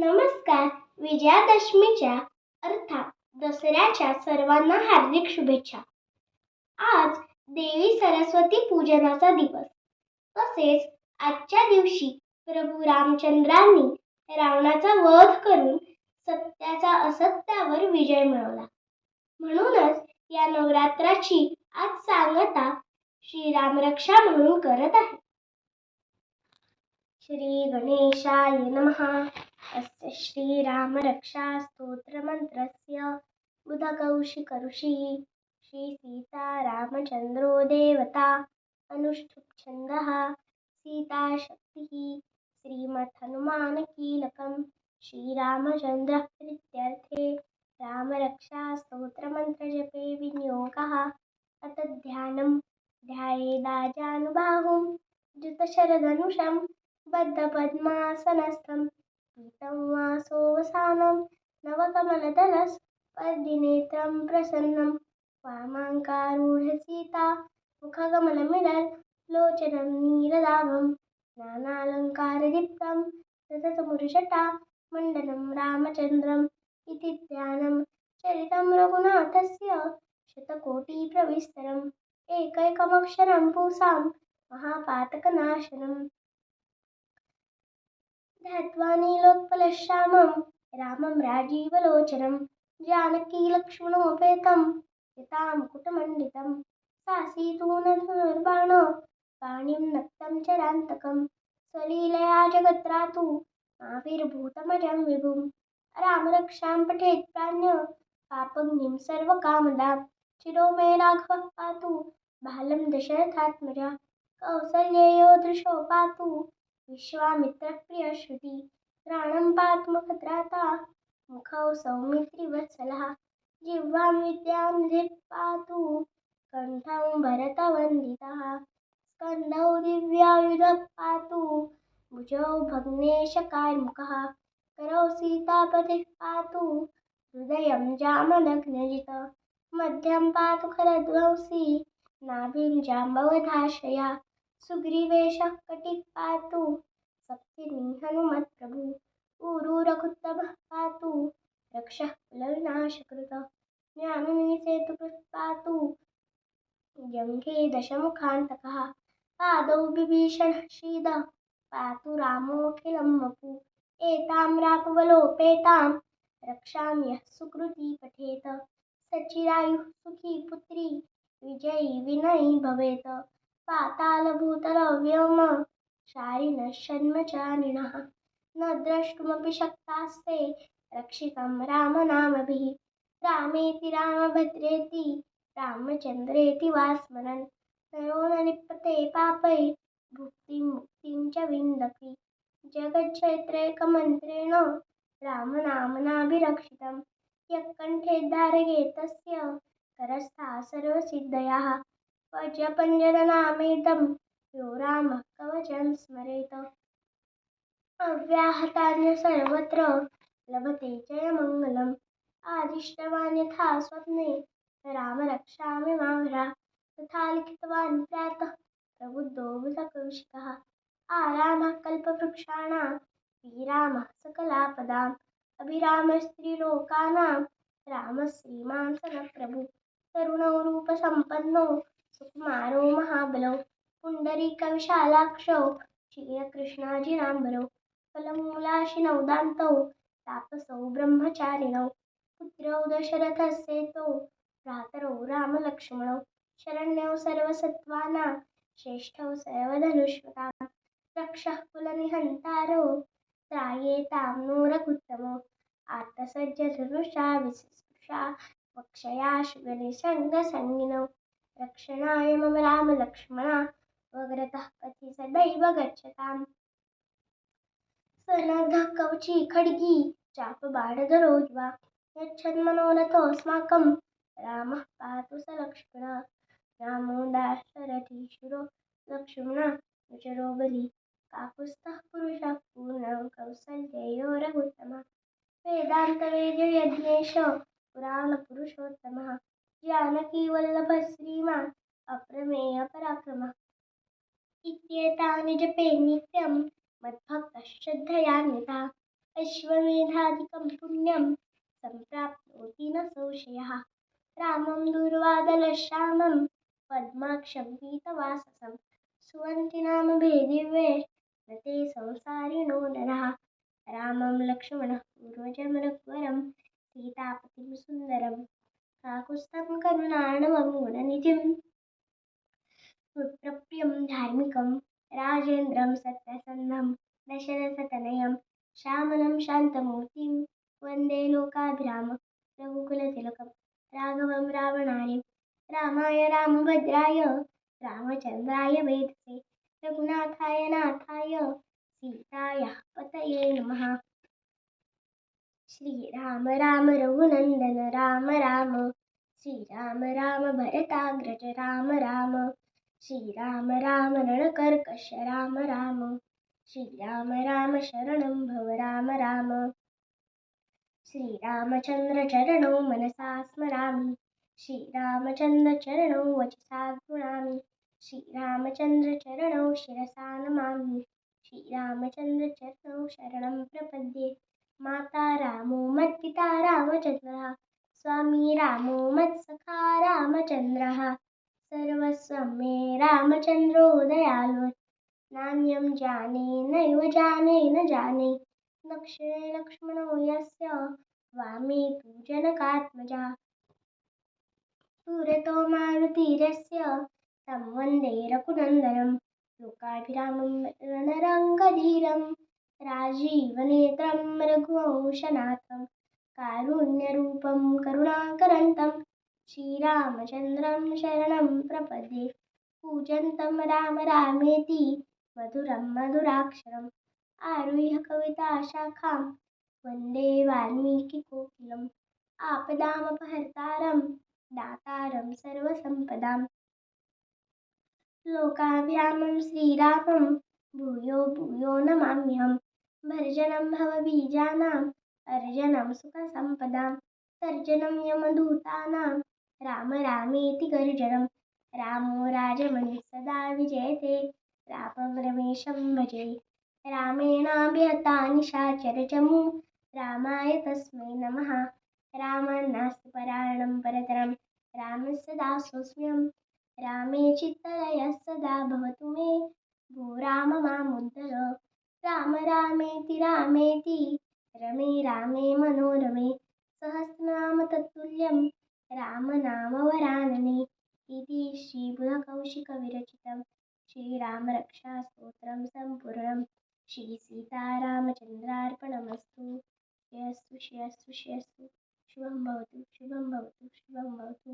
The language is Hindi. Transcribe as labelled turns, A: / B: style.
A: नमस्कार. विजयादशमीच्या अर्थात दसऱ्याच्या सर्वांना हार्दिक शुभेच्छा. आज देवी सरस्वती पूजनाचा दिवस. तसेच आजच्या दिवशी प्रभू रामचंद्रांनी रावणाचा वध करून सत्याचा असत्यावर विजय मिळवला. म्हणूनच या नवरात्राची आज सांगता श्रीरामरक्षा म्हणून करत आहे. श्री गणेशाय नमः. श्रीरामरक्षास्तोत्रमन्त्रस्य बुधकौशिकऋषिः श्रीसीतारामचन्द्रो देवता अनुष्ठुप्छन्दः सीताशक्तिः श्रीमद्हनुमानकीलकं श्रीरामचन्द्रः प्रीत्यर्थे रामरक्षास्तोत्रमन्त्रजपे विनियोगः अत ध्यानं ध्यायेदाजानुबाहुं द्युतशरधनुषं बद्धपद्मासनस्थं पीतं वासोवसानं नवकमलदलस्पर्धिनेत्रं प्रसन्नं। वामाङ्कारूढसीता मुखकमलमिलल्लोचनं नीरदाभं नानालङ्कारदीप्तं सततमुरुषटा मण्डनं रामचन्द्रम् इति ध्यानं चरितं रघुनाथस्य शतकोटिप्रविस्तरम्, एकैकमक्षरं पुंसां महापातकनाशनम्। ध्यात्वा नीलोत्पलश्यामं रामं राजीवलोचनं जानकीलक्ष्मणोपेतं यतामुकुटमण्डितं सासीतूनधनुर्बाण पाणिं नक्तं चरान्तकं स्वलीलया जगत्रातु आविर्भूतमजं विभुं रामरक्षां पठेत् प्राण्य पापग्निं सर्वकामदां चिरो मे राघवः पातु बालं दशरथात्मजा कौसल्ययो दृशो पातु विश्वामित्रप्रिय प्रियश्रुति प्राणं पातु मुखौ मुखौ सौमित्रिवत्सलः जिह्वां विद्यानिधिः पातु कण्ठं भरतवन्दितः स्कन्धौ दिव्यायुधः पातु भुजौ भग्नेशकार्मुकः करौ सीतापतिः पातु हृदयं जामनग्नजित मध्यं पातु खलध्वंसी नाभिं जाम्बवधाश्रया सुग्रीवेशः कटिः पातु सप्तिमी हनुमत्प्रभु ऊरुरघुत्तमः पातु। रक्षः कुलविनाशकृत ज्ञाननिसेतुकृत् पातु जङ्घे दशमुखान्तकः, पादौ विभीषणः पातु वपु। एतां राघवलोपेतां रक्षां यः सुकृती पठेत। सचिरायुः सुखी पुत्री, विजयी विनयी भवेत्। पातालभूतलव्योम शायिनः षण्मचारिणः न द्रष्टुमपि शक्तास्ते। रक्षितं रामनामभिः। रामेति रामभद्रेति रामचन्द्रेति वा स्मरन् नरो न लिप्यते पापै। भुक्तिं मुक्तिं च विन्दति। जगच्छेत्रैकमन्त्रेण रामनाम्नाभिरक्षितं यः कण्ठे धारये तस्य करस्था सर्वसिद्धयः। पजपञ्जरनामेदं यो रामः कवचं स्मरेत अव्याहतान्य सर्वत्र लभते जयमङ्गलम्। आदिष्टवान् यथा स्वप्ने रामरक्षामि मामरा तथा लिखितवान् प्रातः प्रबुद्धो बुधकौशिकः। आरामः कल्पवृक्षाणां श्रीरामः सकलापदाम्। अभिरामस्त्रीलोकानां, रामः श्रीमान् तरुणौ रूपसम्पन्नो सुकुमारो महाबलौ पुण्डरीकविशालाक्षौ क्षीरकृष्णाजिनाम्बरौ फलमूलाशिनौ दान्तौ तापसौ ब्रह्मचारिणौ पुत्रौ दशरथस्येतौ भ्रातरौ रामलक्ष्मणौ शरण्यौ सर्वसत्त्वानां श्रेष्ठौ सर्वधनुष्मतां रक्षः कुलनिहन्तारो त्रायेतां नो रघुत्तमो आत्तसज्जधनुषा विस्पृशा वक्षया शुगनिसङ्गसङ्गिनौ रक्षणाय मम रामलक्ष्मणा वग्रतः पथि सदैव गच्छताम्। सनद्धः कवची खड्गी चापबाणधरोज्वा यच्छन्मनोरथोऽस्माकं रामः पातु स रामो लक्ष्मणः पुरुषः पूर्णः पुराणपुरुषोत्तमः। जानकीवल्लभः श्रीमान् अप्रमेयपराक्रमः इत्येतानि जपे नित्यं मद्भक्तः श्रद्धयान्वितः अश्वमेधादिकं पुण्यं सम्प्राप्नोति न संशयः। रामं दुर्वादलश्यामं पद्माक्षं पीतवाससं सुवन्ति नाम भेदिवे न ते संसारिणो नरः। रामं लक्ष्मणः पूर्वजं सीतापतिं सुन्दरं కాకుస్తం కరుణాణమూల నిజం సుప్రప్రియం ధార్మికం రాజేంద్రం సత్యసన్నం దశరథతనయం శ్యామలం శాంతమూర్తిం వందే లోకాభిరామ రఘుకులతిలకం రాఘవం రావణాని రామాయ రామభద్రాయ రామచంద్రాయ వేదసే రఘునాథాయ నాథాయ సీతాయ పతయే నమ श्रीराम राम रघुनन्दन राम राम। श्रीराम राम भरताग्रज, राम राम। श्रीराम राम रणकर्कश राम राम। श्रीराम राम शरणं भव, राम राम। श्रीरामचन्द्रचरणौ मनसा स्मरामि। श्रीरामचन्द्रचरणौ वचसा गृणामि। श्रीरामचन्द्रचरणौ शिरसा नमामि। श्रीरामचन्द्रचरणौ शरणं प्रपद्ये। माता रामो मत्पिता रामचन्द्रः स्वामी रामो मत्सखा रामचन्द्रः सर्वस्वं मे रामचन्द्रो दयालु। नान्यं जाने नैव जाने न जाने। दक्षिणे लक्ष्मणो यस्य वामे तु जनकात्मजा पुरतो मारुतीरस्य तं वंदे रघुनन्दनं। लोकाभिरामं रणरङ्गधीरं राजीवनेत्रं रघुवंशनाथं, कारुण्यरूपं करुणाकरन्तं, श्रीरामचन्द्रं शरणं प्रपदे, पूजन्तं राम रामेति, मधुरं मधुराक्षरम् आरुह्य कविताशाखां वंदे वाल्मीकिकोकिलम् आपदामपहर्तारं, दातारं सर्वसम्पदाम्। लोकाभ्यामं श्रीरामं, भूयो भूयो नमाम्यहं भर्जनं भवबीजानाम् अर्जनं सुखसम्पदां तर्जनं यमदूतानां। राम रामेति गर्जनं, रामो राजमणिः सदा विजयते, रामं रमेशं भजे। रामेणाभ्यता निशाचरचमु रामाय तस्मै नमः। रामान्नास्ति परायणं परतरं रामस्य दासोऽस्म्यहम् रामे चित्तलयः सदा भवतु मे। भो राम मामुद्धर రామ రామేతి రామేతి రమే రామే మనోరమే సహస్రనామ తత్తుల్యం రామనామ రామనామవరాననే ఇది శ్రీ బుధ కౌశిక విరచితం శ్రీరామ రక్షా స్తోత్రం సంపూర్ణం శ్రీ సీతారామచంద్రార్పణమస్తు శ్రేయస్సు శ్రేయస్సు శ్రేయస్సు శుభం భవతు శుభం భవతు శుభం భవతు